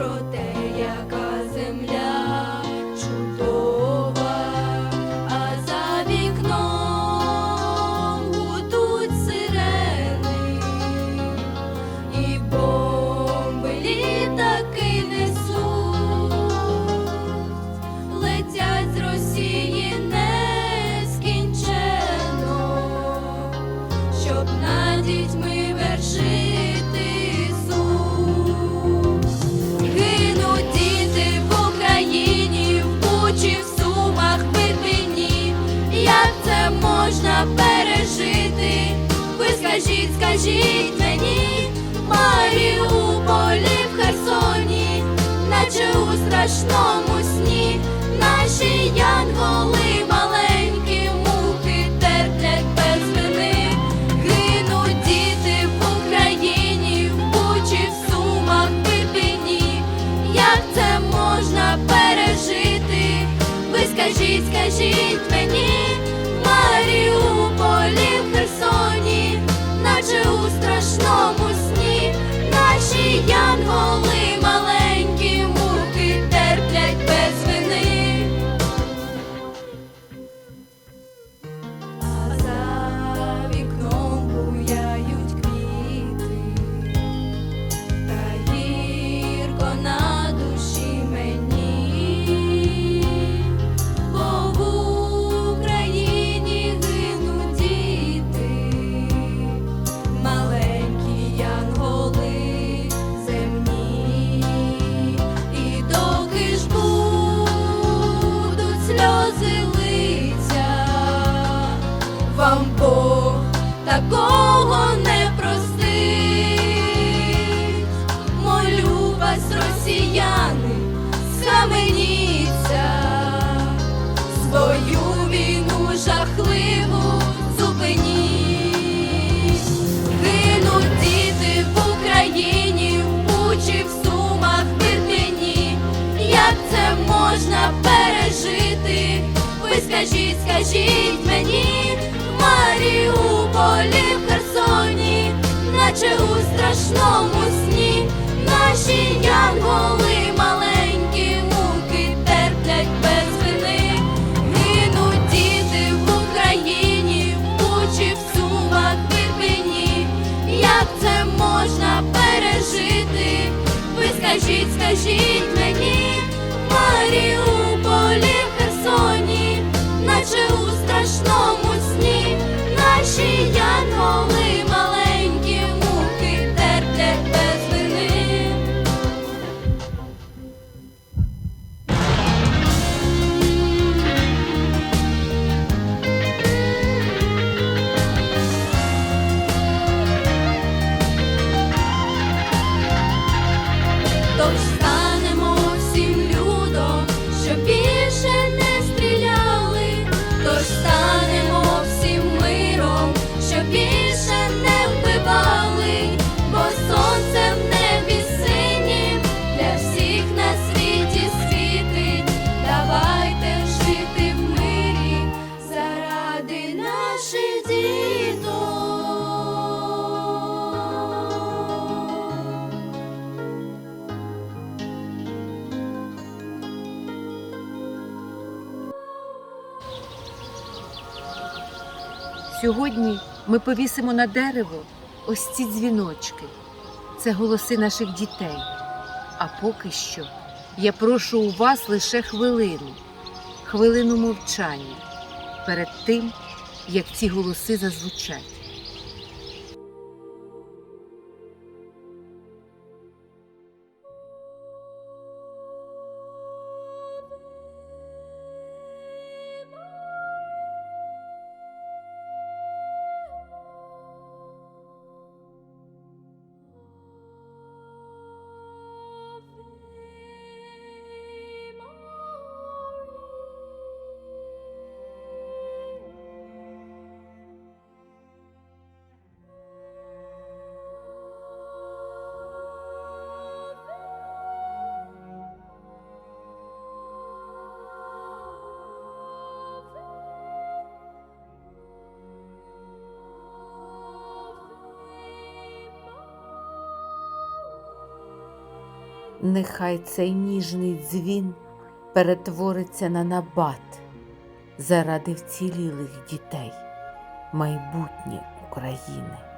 Protest. Скажіть, мені, Маріуполі, в Херсоні, наче у страшному сні, наші янголи маленькі муки терплять без вини. Гинуть діти в Україні, в Бучі, в Сумах, в. Як це можна пережити? Ви скажіть, скажіть мені, можна пережити? Ви скажіть, скажіть мені, в Маріуполі, в Херсоні, наче у страшному сні, наші янголи маленькі муки терплять без вини. Гинуть діти в Україні, в Бучі, в Сумах, в. Як це можна пережити? Ви скажіть, скажіть в Сьогодні ми повісимо на дерево ось ці дзвіночки. Це голоси наших дітей. А поки що я прошу у вас лише хвилину, хвилину мовчання перед тим, як ці голоси зазвучать. Нехай цей ніжний дзвін перетвориться на набат заради вцілілих дітей, майбутнє України.